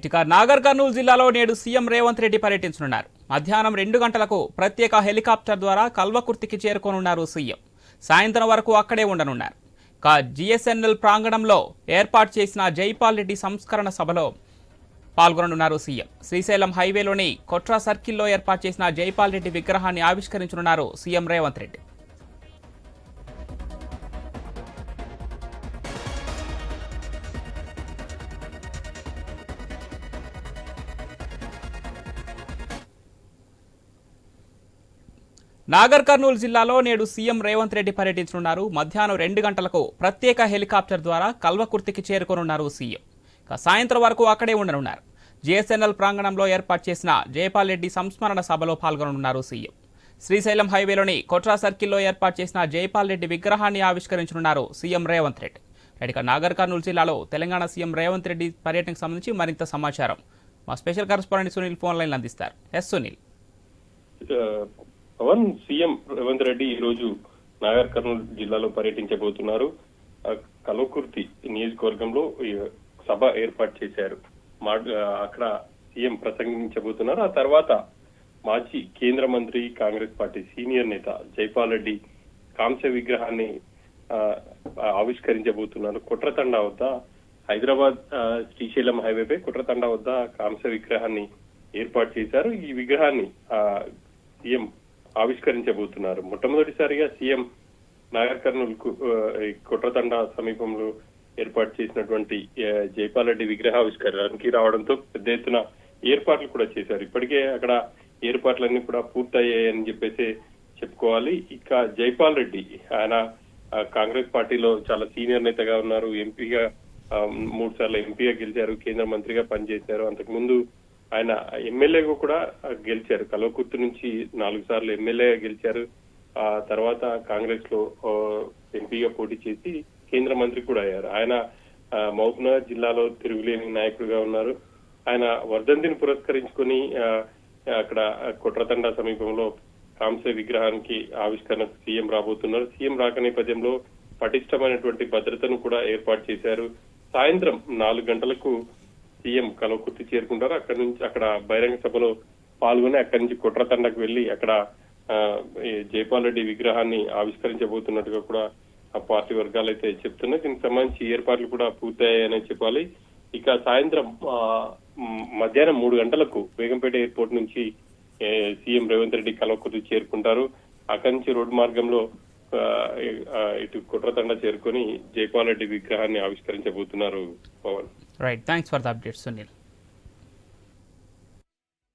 ఇటుక నాగర్ కర్నూలు జిల్లాలో నేడు సీఎం రేవంత్ రెడ్డి పర్యటించనున్నారు. మధ్యాహ్నం రెండు గంటలకు ప్రత్యేక హెలికాప్టర్ ద్వారా కల్వకుర్తికి చేరుకోనున్నారు సీఎం. సాయంత్రం వరకు అక్కడే ఉండనున్నారు. ఇక జిఎస్ఎన్ఎల్ ప్రాంగణంలో ఏర్పాటు చేసిన జైపాల్ రెడ్డి సంస్కరణ సభలో పాల్గొననున్నారు సీఎం. శ్రీశైలం హైవేలోని కొట్రా సర్కిల్లో ఏర్పాటు చేసిన జైపాల్ రెడ్డి విగ్రహాన్ని ఆవిష్కరించనున్నారు సీఎం రేవంత్ రెడ్డి. నాగర్ కర్నూలు జిల్లాలో నేడు సీఎం రేవంత్ రెడ్డి పర్యటించనున్నారు. మధ్యాహ్నం రెండు గంటలకు ప్రత్యేక హెలికాప్టర్ ద్వారా కల్వకుర్తికి చేరుకోనున్నారు సీఎం. ఇక సాయంత్రం వరకు అక్కడే ఉండనున్నారు. జేఎస్ఎన్ఎల్ ప్రాంగణంలో ఏర్పాటు చేసిన జయపాల్ రెడ్డి సంస్మరణ సభలో పాల్గొననున్నారు సీఎం. శ్రీశైలం హైవేలోని కొట్రా సర్కిల్లో ఏర్పాటు చేసిన జయపాల్ రెడ్డి విగ్రహాన్ని ఆవిష్కరించనున్నారు సీఎం రేవంత్ రెడ్డి. ఇక నాగర్ కర్నూలు జిల్లాలో తెలంగాణ సీఎం రేవంత్ రెడ్డి పర్యటనకు సంబంధించి మరింత సమాచారం. మా special correspondent Sunil phone line అందిస్తారు. ఎస్ సునీల్. పవన్ సీఎం రేవంత్ రెడ్డి ఈ రోజు నాగర్ కర్నూలు జిల్లాలో పర్యటించబోతున్నారు. కలవకుర్తి నియోజకవర్గంలో సభ ఏర్పాటు చేశారు. మా అక్కడ సీఎం ప్రసంగించబోతున్నారు. ఆ తర్వాత మాజీ కేంద్ర మంత్రి కాంగ్రెస్ పార్టీ సీనియర్ నేత జైపాల్ రెడ్డి కాంస్య విగ్రహాన్ని ఆ, ఆవిష్కరించబోతున్నారు. కుట్రతండ వద్ద హైదరాబాద్ శ్రీశైలం హైవేపై కుట్రతండ వద్ద కాంస్య విగ్రహాన్ని ఏర్పాటు చేశారు. ఈ విగ్రహాన్ని ఆ, సీఎం ఆవిష్కరించబోతున్నారు. మొట్టమొదటిసారిగా సీఎం నాగర్ కర్నూల్ కుట్రతండ సమీపంలో ఏర్పాటు చేసినటువంటి జైపాల్ రెడ్డి విగ్రహావిష్కరణకి రావడంతో పెద్ద ఎత్తున ఏర్పాట్లు కూడా చేశారు. ఇప్పటికే అక్కడ ఏర్పాట్లన్నీ కూడా పూర్తయ్యాయని చెప్పేసి చెప్పుకోవాలి. ఇక జైపాల్ రెడ్డి ఆయన కాంగ్రెస్ పార్టీలో చాలా సీనియర్ నేతగా ఉన్నారు. ఎంపీగా మూడు సార్లు ఎంపీగా గెలిచారు కేంద్ర మంత్రిగా పనిచేశారు. అంతకుముందు ఆయన ఎమ్మెల్యేగా కూడా గెలిచారు. కల్వకుర్తి నుంచి నాలుగు సార్లు ఎమ్మెల్యేగా గెలిచారు. ఆ తర్వాత కాంగ్రెస్లో ఆ, ఎంపీగా పోటీ చేసి కేంద్ర మంత్రి కూడా అయ్యారు. ఆయన ఆ, మహబూబ్నగర్ జిల్లాలో తిరుగులేని నాయకుడిగా ఉన్నారు. ఆయన వర్ధంతిని పురస్కరించుకొని అక్కడ కుట్రతండ సమీపంలో కాంస విగ్రహానికి ఆవిష్కరణ సీఎం రాబోతున్నారు. సీఎం రాక నేపథ్యంలో పటిష్టమైనటువంటి భద్రతను కూడా ఏర్పాటు చేశారు. సాయంత్రం నాలుగు గంటలకు సీఎం కలవకుర్తి చేరుకుంటారు. అక్కడ నుంచి అక్కడ బహిరంగ సభలో పాల్గొని అక్కడి నుంచి కుట్రతండకు వెళ్ళి అక్కడ ఆ, జైపాల్ రెడ్డి విగ్రహాన్ని ఆవిష్కరించబోతున్నట్టుగా కూడా ఆ పార్టీ వర్గాలు అయితే చెప్తున్నాయి. దీనికి సంబంధించి ఏర్పాట్లు కూడా పూర్తయ్యాయని చెప్పాలి. ఇక సాయంత్రం మధ్యాహ్నం మూడు గంటలకు బేగంపేట ఎయిర్పోర్ట్ నుంచి సీఎం రేవంత్ రెడ్డి కలవకుర్తి చేరుకుంటారు. అక్కడి నుంచి రోడ్డు మార్గంలో ఇటు కుట్రతండ చేరుకొని జైపాల్ రెడ్డి విగ్రహాన్ని ఆవిష్కరించబోతున్నారు Pavan. Right thanks for the update Sunil